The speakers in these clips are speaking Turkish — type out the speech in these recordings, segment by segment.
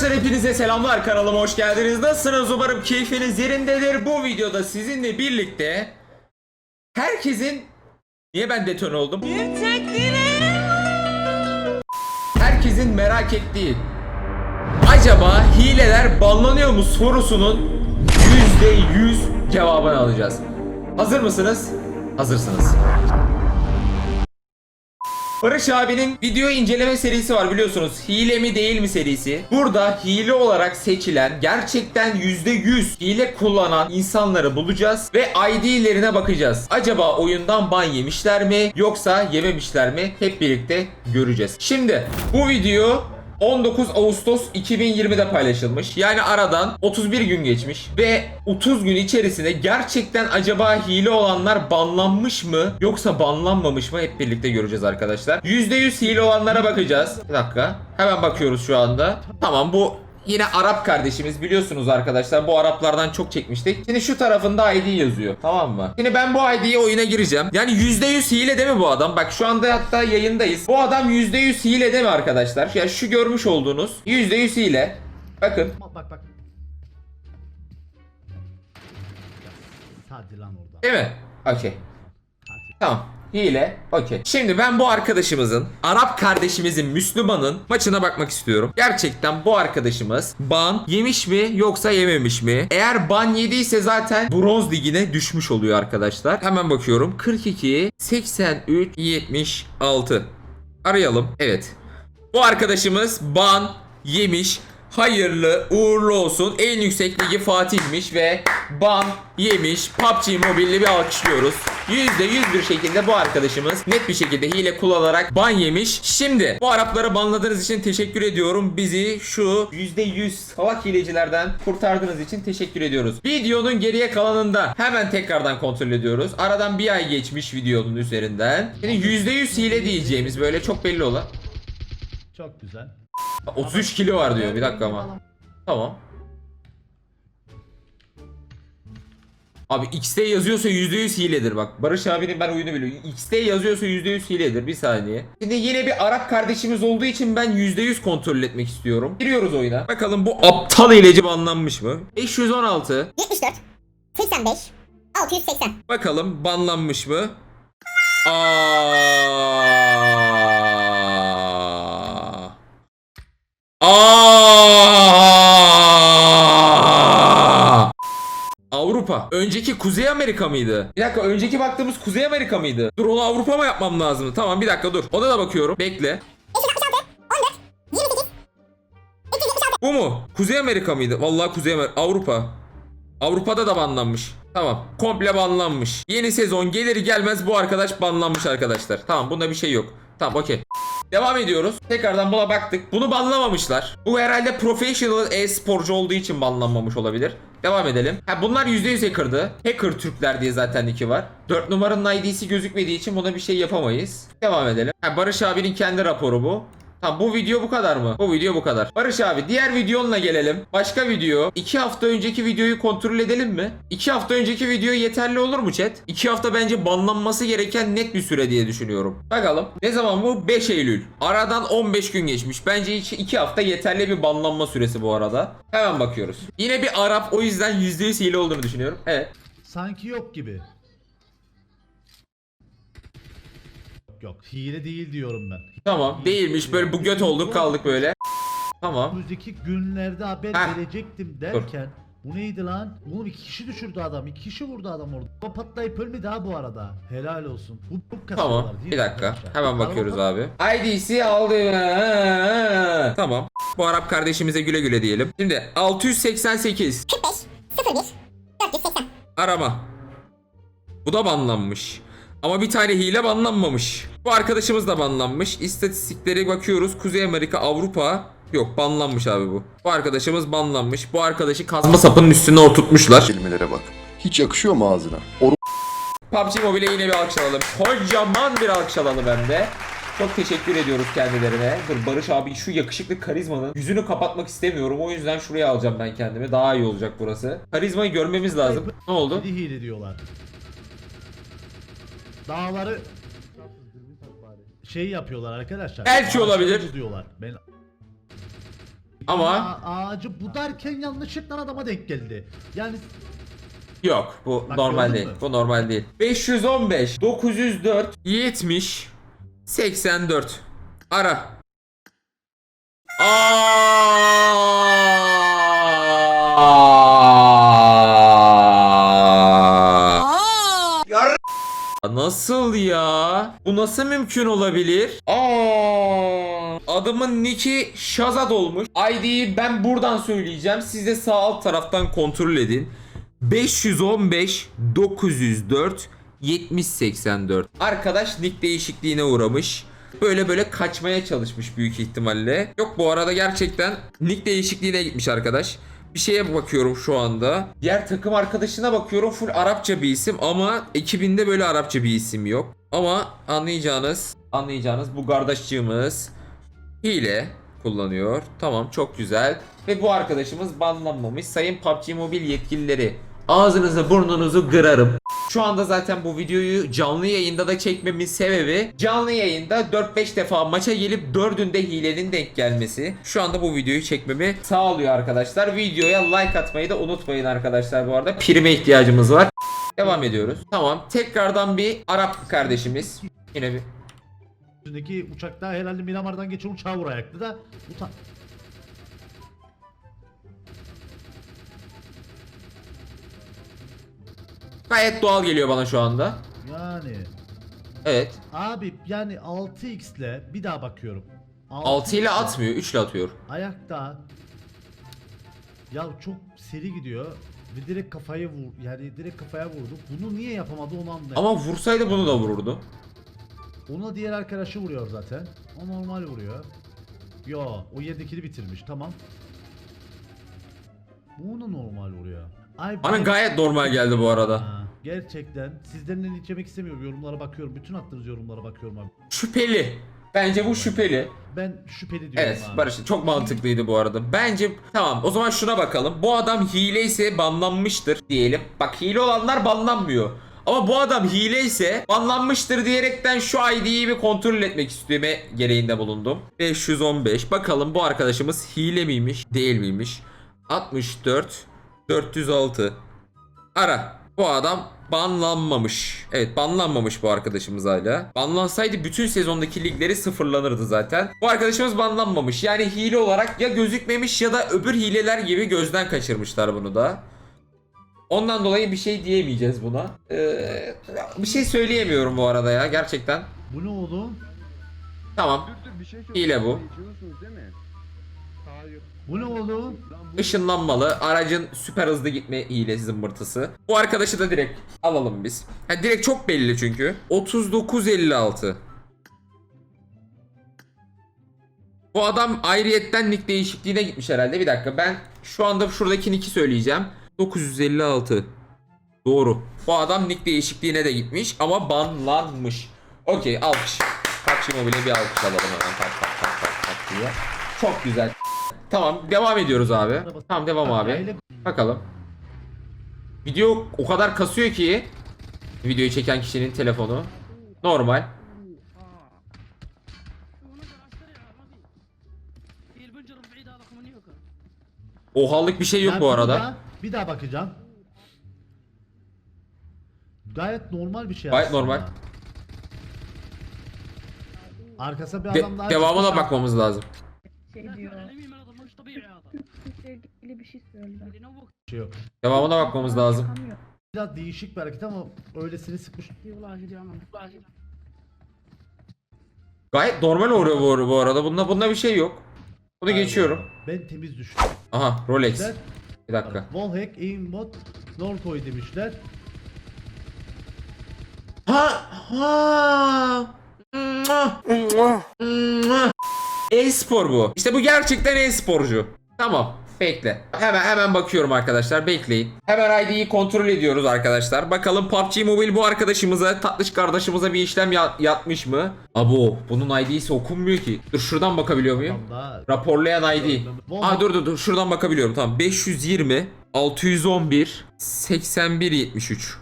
Arkadaşlar hepinize selamlar kanalıma hoş geldiniz. Nasılsınız? Umarım keyfiniz yerindedir. Bu videoda sizinle birlikte herkesin Niye ben detone oldum? Herkesin merak ettiği Acaba hileler banlanıyor mu sorusunun %100 cevabını alacağız. Hazır mısınız? Hazırsınız. Barış abinin video inceleme serisi var biliyorsunuz. Hile mi değil mi serisi. Burada hile olarak seçilen gerçekten %100 hile kullanan insanları bulacağız ve ID'lerine bakacağız. Acaba oyundan ban yemişler mi yoksa yememişler mi? Hep birlikte göreceğiz. Şimdi bu video 19 Ağustos 2020'de paylaşılmış. Yani aradan 31 gün geçmiş ve 30 gün içerisinde gerçekten acaba hile olanlar banlanmış mı yoksa banlanmamış mı hep birlikte göreceğiz arkadaşlar. %100 hile olanlara bakacağız. Bir dakika. Hemen bakıyoruz şu anda. Tamam bu Yine Arap kardeşimiz biliyorsunuz arkadaşlar bu Araplardan çok çekmiştik. Şimdi şu tarafında ID yazıyor tamam mı? Şimdi ben bu ID'ye oyuna gireceğim. Yani %100 hile değil mi bu adam? Bak şu anda hatta yayındayız. Bu adam %100 hile değil mi arkadaşlar? Ya şu görmüş olduğunuz %100 hile. Bakın Bak bak bak. Hadi lan orada. değil mi? Okey. Tamam. Hile. Okey. Şimdi ben bu arkadaşımızın, Arap kardeşimizin, Müslümanın maçına bakmak istiyorum. Gerçekten bu arkadaşımız ban yemiş mi yoksa yememiş mi? Eğer ban yediyse zaten bronz ligine düşmüş oluyor arkadaşlar. Hemen bakıyorum. 42, 83, 76. Arayalım. Evet. Bu arkadaşımız ban yemiş. Hayırlı uğurlu olsun. En yüksek ligi Fatih'miş ve ban yemiş. PUBG Mobile'li bir alkışlıyoruz. %100 bir şekilde bu arkadaşımız net bir şekilde hile kullanarak ban yemiş. Şimdi bu Arapları banladığınız için teşekkür ediyorum. Bizi şu %100 salak hilecilerden kurtardığınız için teşekkür ediyoruz. Videonun geriye kalanında hemen tekrardan kontrol ediyoruz. Aradan bir ay geçmiş videonun üzerinden. Yani %100 hile diyeceğimiz böyle çok belli olan. Çok güzel. 33 kilo var diyor. Bir dakika ama. Tamam. Abi XT yazıyorsa %100 hiledir bak. Barış abinin ben oyunu biliyorum. XT yazıyorsa %100 hiledir. Bir saniye. Şimdi yine bir Arap kardeşimiz olduğu için ben %100 kontrol etmek istiyorum. Giriyoruz oyuna. Bakalım bu aptal hileci banlanmış mı? 516. 74 85 680 Bakalım banlanmış mı? Aa. Aa. Avrupa. Önceki Kuzey Amerika mıydı? Bir dakika önceki baktığımız Kuzey Amerika mıydı? Dur onu Avrupa mı yapmam lazım? Tamam bir dakika dur. Ona da bakıyorum. Bekle. 566 14 28 Bu mu? Kuzey Amerika mıydı? Vallahi Kuzey Amerika. Avrupa. Avrupa'da da banlanmış. Tamam. Komple banlanmış. Yeni sezon gelir gelmez bu arkadaş banlanmış arkadaşlar. Tamam bunda bir şey yok. Tamam okey. Devam ediyoruz. Tekrardan buna baktık. Bunu banlamamışlar. Bu herhalde professional e-sporcu olduğu için banlanmamış olabilir. Devam edelim. Ha bunlar %100 hacker'dı. Hacker Türkler diye zaten iki var. 4 numaranın ID'si gözükmediği için buna bir şey yapamayız. Devam edelim. Ha Barış abinin kendi raporu bu. Tamam bu video bu kadar mı? Bu video bu kadar. Barış abi diğer videonla gelelim. Başka video. 2 hafta önceki videoyu kontrol edelim mi? 2 hafta önceki video yeterli olur mu chat? 2 hafta bence banlanması gereken net bir süre diye düşünüyorum. Bakalım. Ne zaman bu? 5 Eylül. Aradan 15 gün geçmiş. Bence 2 hafta yeterli bir banlanma süresi bu arada. Hemen bakıyoruz. Yine bir Arap o yüzden %100 hile olduğunu düşünüyorum. Evet. Sanki yok gibi. Yok yok. Hile değil diyorum ben. Tamam. Değilmiş. Böyle bu göt olduk kaldık böyle. Tamam. Önümüzdeki günlerde haber Heh. verecektim derken bu neydi lan? Oğlum iki kişi düşürdü adam. iki kişi vurdu adam orada. O patlayıp ölmedi ha bu arada. Helal olsun. Bu bu kasıyorlar Tamam. değil Bir mi dakika. arkadaşlar? Hemen Araba bakıyoruz pat- abi. ID'si aldı. Tamam. Bu Arap kardeşimize güle güle diyelim. Şimdi 688 45 01 480 arama. Bu da banlanmış. Ama bir tane hile banlanmamış. Bu arkadaşımız da banlanmış. İstatistikleri bakıyoruz. Kuzey Amerika, Avrupa. Yok banlanmış abi bu. Bu arkadaşımız banlanmış. Bu arkadaşı kazma sapının üstüne oturtmuşlar. kelimelere bak. Hiç yakışıyor mu ağzına? Or PUBG Mobile yine bir alkış alalım. Kocaman bir alkış alalım hem de. Çok teşekkür ediyoruz kendilerine. Dur Barış abi şu yakışıklı karizmanın yüzünü kapatmak istemiyorum. O yüzden şuraya alacağım ben kendimi. Daha iyi olacak burası. Karizmayı görmemiz lazım. Ne oldu? Kedi hile diyorlar. Dağları şey yapıyorlar arkadaşlar. Elçi olabilir. Ağaçları diyorlar. Ben Ama Aa, ağacı budarken yanlışlıkla adama denk geldi. Yani yok bu Bak, normal gördün değil. mü? Bu normal değil. 515 904 70 84 ara. Aa! Nasıl ya? Bu nasıl mümkün olabilir? Aa! Adımın nicki Shazad olmuş. ID'yi ben buradan söyleyeceğim. Siz de sağ alt taraftan kontrol edin. 515 904 7084. Arkadaş nick değişikliğine uğramış. Böyle böyle kaçmaya çalışmış büyük ihtimalle. Yok bu arada gerçekten nick değişikliğine gitmiş arkadaş. Bir şeye bakıyorum şu anda. Diğer takım arkadaşına bakıyorum full Arapça bir isim ama ekibinde böyle Arapça bir isim yok. Ama anlayacağınız, anlayacağınız bu kardeşçığımız hile kullanıyor. Tamam çok güzel. Ve bu arkadaşımız banlanmamış. Sayın PUBG Mobile yetkilileri ağzınızı burnunuzu kırarım. Şu anda zaten bu videoyu canlı yayında da çekmemin sebebi canlı yayında 4-5 defa maça gelip 4'ünde hilenin denk gelmesi. Şu anda bu videoyu çekmemi sağlıyor arkadaşlar. Videoya like atmayı da unutmayın arkadaşlar bu arada. Prime ihtiyacımız var. Devam ediyoruz. Tamam. Tekrardan bir Arap kardeşimiz. Yine bir üstündeki uçakta herhalde Miramar'dan geçen uçağı vuracaktı da uta gayet doğal geliyor bana şu anda. yani Evet. abi yani 6x ile bir daha bakıyorum. 6 ile 6x atmıyor. 3 ile atıyor. Ayakta ya çok seri gidiyor ve direkt kafaya vur yani direkt kafaya vurdu. Bunu niye yapamadı onu anlayamadım. Ama vursaydı bunu da vururdu. Ona diğer arkadaşı vuruyor zaten. O normal vuruyor. Yo, o yerdekini bitirmiş. Tamam. Bu onu normal vuruyor. Ay Bana ben- gayet normal geldi bu arada. Ha, gerçekten sizden linç yemek istemiyorum. Yorumlara bakıyorum. Bütün attığınız yorumlara bakıyorum abi. Şüpheli. Bence bu şüpheli. Ben şüpheli diyorum Evet abi. Barış çok mantıklıydı bu arada. Bence tamam o zaman şuna bakalım. Bu adam hile ise banlanmıştır diyelim. Bak hile olanlar banlanmıyor. Ama bu adam hile ise banlanmıştır diyerekten şu ID'yi bir kontrol etmek istediğime gereğinde bulundum. 515. Bakalım bu arkadaşımız hile miymiş değil miymiş? 64 406 Ara. Bu adam banlanmamış. Evet banlanmamış bu arkadaşımız hala. Banlansaydı bütün sezondaki ligleri sıfırlanırdı zaten. Bu arkadaşımız banlanmamış. Yani hile olarak ya gözükmemiş ya da öbür hileler gibi gözden kaçırmışlar bunu da. Ondan dolayı bir şey diyemeyeceğiz buna. Ee, bir şey söyleyemiyorum bu arada ya gerçekten. Bu ne oğlum? Tamam. Hile bu. Bu ne oğlum? Işınlanmalı. Aracın süper hızlı gitme hilesi zımbırtısı. Bu arkadaşı da direkt alalım biz. Ha, direkt çok belli çünkü. 3956. Bu adam ayrıyetten nick değişikliğine gitmiş herhalde. Bir dakika ben şu anda şuradaki nick'i söyleyeceğim. 956. Doğru. Bu adam nick değişikliğine de gitmiş ama banlanmış. Okey alkış. PUBG Mobile'e bir alkış alalım hemen. Tak tak tak tak tak diye. Çok güzel. Tamam devam ediyoruz abi. Tamam devam abi. Bakalım. Video o kadar kasıyor ki videoyu çeken kişinin telefonu. Normal. Ohallık bir şey yok bu arada. Bir daha bakacağım. Gayet normal bir şey. Gayet normal. Arkasına bir adam daha... Devamına bakmamız lazım. Şey diyor. Sevgili bir şey söylüyor. Şey yok. Devamına bakmamız lazım. Yakamıyor Biraz değişik bir hareket ama öylesini sıkmış. Gayet normal uğruyor bu, bu arada. Bunda bunda bir şey yok. Bunu geçiyorum. Ben temiz düştüm. Aha Rolex. Demişler. Bir dakika. Wallhack, aimbot, Norcoy demişler. Ha ha. E-spor bu. İşte bu gerçekten e-sporcu. Tamam. Bekle. Hemen hemen bakıyorum arkadaşlar. Bekleyin. Hemen ID'yi kontrol ediyoruz arkadaşlar. Bakalım PUBG Mobile bu arkadaşımıza, tatlış kardeşimize bir işlem ya- yapmış mı? Abo, bunun ID'si okunmuyor ki. Dur şuradan bakabiliyor muyum? Raporlayan ID. Aa dur dur dur şuradan bakabiliyorum. Tamam. 520 611 81 73.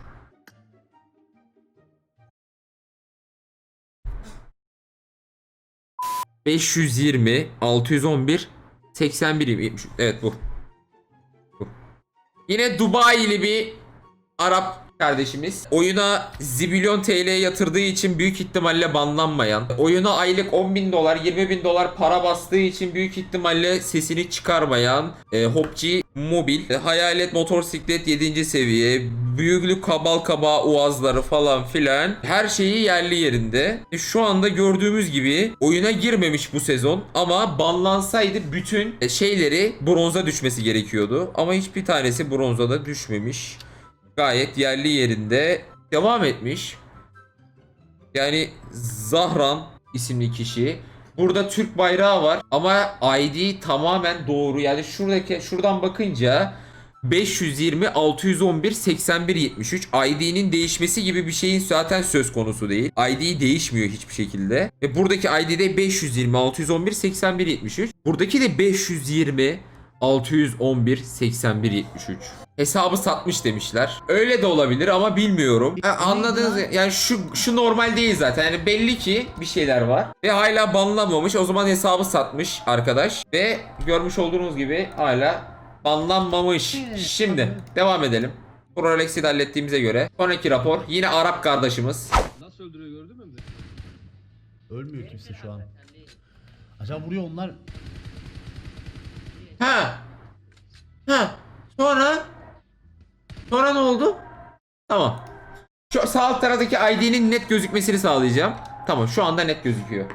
...520, 611, 81 73. Evet bu. bu. Yine Dubai'li bir Arap kardeşimiz. Oyuna zibilyon TL yatırdığı için büyük ihtimalle banlanmayan, oyuna aylık 10 bin dolar, 20 bin dolar para bastığı için büyük ihtimalle sesini çıkarmayan e, Hopci Mobil, e, Hayalet Motosiklet 7. seviye, büyüklük kabal kaba uazları falan filan her şeyi yerli yerinde. E, şu anda gördüğümüz gibi oyuna girmemiş bu sezon ama banlansaydı bütün e, şeyleri bronza düşmesi gerekiyordu. Ama hiçbir tanesi bronza da düşmemiş gayet yerli yerinde devam etmiş. Yani Zahran isimli kişi. Burada Türk bayrağı var ama ID tamamen doğru. Yani şuradaki şuradan bakınca 520 611 81 73 ID'nin değişmesi gibi bir şeyin zaten söz konusu değil. ID değişmiyor hiçbir şekilde. Ve buradaki ID'de 520 611 81 73. Buradaki de 520 611 81 73. Hesabı satmış demişler. Öyle de olabilir ama bilmiyorum. Ha, anladınız yani şu şu normal değil zaten. Yani belli ki bir şeyler var ve hala banlanmamış. O zaman hesabı satmış arkadaş ve görmüş olduğunuz gibi hala banlanmamış. Şimdi devam edelim. Prolex'i de hallettiğimize göre. Sonraki rapor yine Arap kardeşimiz. Nasıl öldürüyor gördün mü? Ölmüyor kimse şu an. Acaba vuruyor onlar. Ha. Ha. Sonra Sonra ne oldu? Tamam. Şu sağ alt taraftaki ID'nin net gözükmesini sağlayacağım. Tamam şu anda net gözüküyor.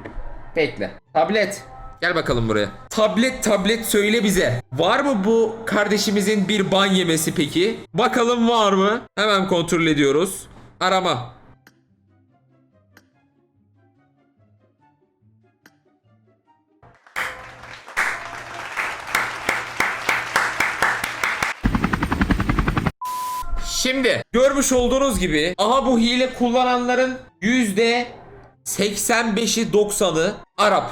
Bekle. Tablet. Gel bakalım buraya. Tablet tablet söyle bize. Var mı bu kardeşimizin bir ban yemesi peki? Bakalım var mı? Hemen kontrol ediyoruz. Arama. Şimdi görmüş olduğunuz gibi aha bu hile kullananların yüzde 85'i 90'ı Arap.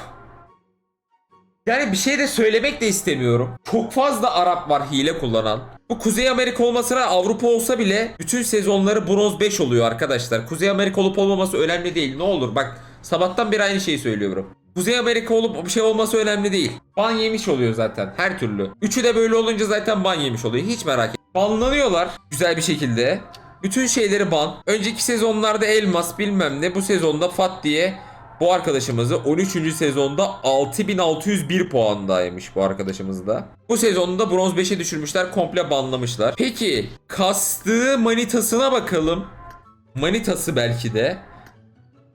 Yani bir şey de söylemek de istemiyorum. Çok fazla Arap var hile kullanan. Bu Kuzey Amerika olmasına Avrupa olsa bile bütün sezonları bronz 5 oluyor arkadaşlar. Kuzey Amerika olup olmaması önemli değil. Ne olur bak sabahtan beri aynı şeyi söylüyorum. Kuzey Amerika olup bir şey olması önemli değil. Ban yemiş oluyor zaten her türlü. Üçü de böyle olunca zaten ban yemiş oluyor. Hiç merak etme. Banlanıyorlar güzel bir şekilde. Bütün şeyleri ban. Önceki sezonlarda elmas bilmem ne. Bu sezonda Fat diye bu arkadaşımızı 13. sezonda 6601 puandaymış bu arkadaşımız da. Bu sezonda bronz 5'e düşürmüşler. Komple banlamışlar. Peki kastığı manitasına bakalım. Manitası belki de.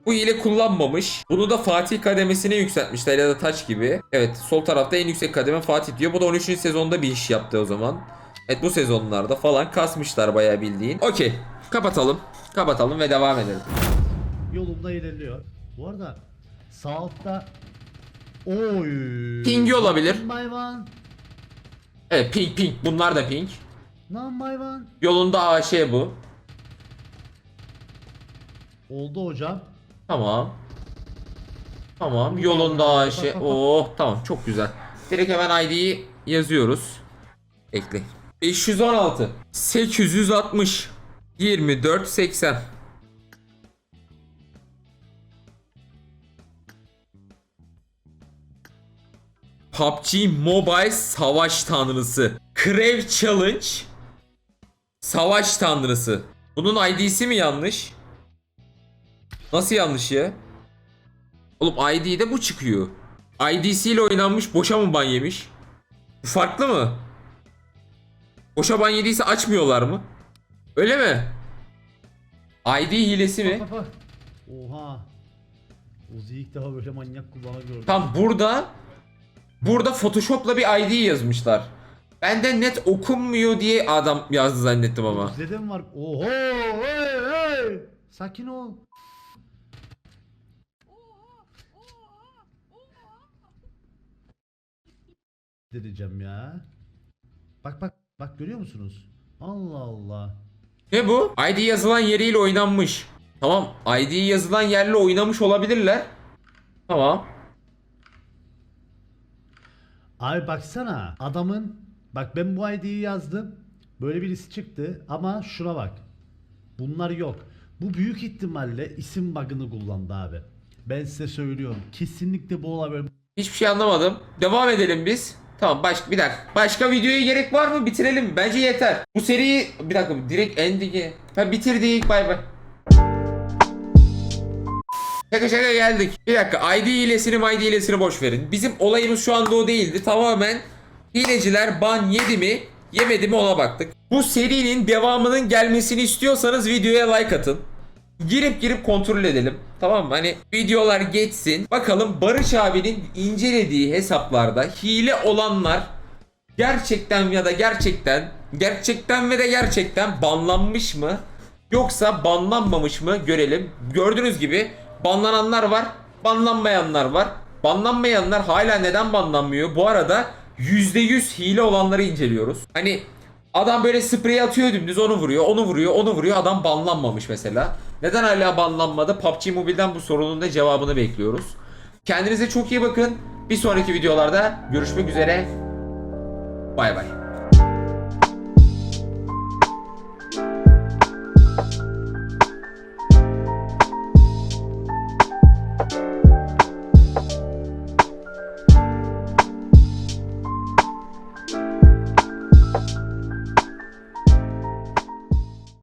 Bu hile kullanmamış. Bunu da Fatih kademesine yükseltmişler ya da taç gibi. Evet sol tarafta en yüksek kademe Fatih diyor. Bu da 13. sezonda bir iş yaptı o zaman. Evet bu sezonlarda falan kasmışlar bayağı bildiğin. Okey kapatalım. Kapatalım ve devam edelim. Yolunda ilerliyor. Bu arada sağ altta Oy. Pingi olabilir. One. Evet pink pink bunlar da pink. Number one. Yolunda AŞ bu. Oldu hocam. Tamam. Tamam yolunda AŞ. Oh tamam çok güzel. Direkt hemen ID'yi yazıyoruz. Ekle. 516 860 24 80 PUBG Mobile Savaş Tanrısı Crave Challenge Savaş Tanrısı Bunun ID'si mi yanlış? Nasıl yanlış ya? Oğlum ID'de bu çıkıyor. ID'si ile oynanmış boşa mı ban yemiş? Bu farklı mı? Boşa ban yediyse açmıyorlar mı? Öyle mi? ID hilesi mi? Bak, bak, bak. Oha. Uzi ilk defa böyle manyak kullanı gördüm. Tam burada burada Photoshop'la bir ID yazmışlar. Ben de net okunmuyor diye adam yazdı zannettim ama. Bizde mi var? Oho! Hey, hey! Sakin ol. Dedeceğim ya. Bak bak bak görüyor musunuz? Allah Allah. Ne bu? ID yazılan yeriyle oynanmış. Tamam. ID yazılan yerle oynamış olabilirler. Tamam. Abi baksana adamın bak ben bu ID'yi yazdım. Böyle birisi çıktı ama şuna bak. Bunlar yok. Bu büyük ihtimalle isim bug'ını kullandı abi. Ben size söylüyorum. Kesinlikle bu olabilir. Hiçbir şey anlamadım. Devam edelim biz. Tamam baş, bir dakika. Başka videoya gerek var mı? Bitirelim? Bence yeter. Bu seriyi bir dakika direkt ending'e. Ha bitirdik bay bay. Şaka şaka geldik. Bir dakika ID hilesini ID hilesini boş verin. Bizim olayımız şu anda o değildi. Tamamen hileciler ban yedi mi yemedi mi ona baktık. Bu serinin devamının gelmesini istiyorsanız videoya like atın. Girip girip kontrol edelim. Tamam mı? Hani videolar geçsin. Bakalım Barış abinin incelediği hesaplarda hile olanlar gerçekten ya da gerçekten gerçekten ve de gerçekten banlanmış mı? Yoksa banlanmamış mı görelim. Gördüğünüz gibi banlananlar var, banlanmayanlar var. Banlanmayanlar hala neden banlanmıyor? Bu arada %100 hile olanları inceliyoruz. Hani adam böyle sprey atıyor dümdüz onu vuruyor, onu vuruyor, onu vuruyor. Adam banlanmamış mesela. Neden hala banlanmadı? PUBG Mobile'den bu sorunun da cevabını bekliyoruz. Kendinize çok iyi bakın. Bir sonraki videolarda görüşmek üzere. Bay bay.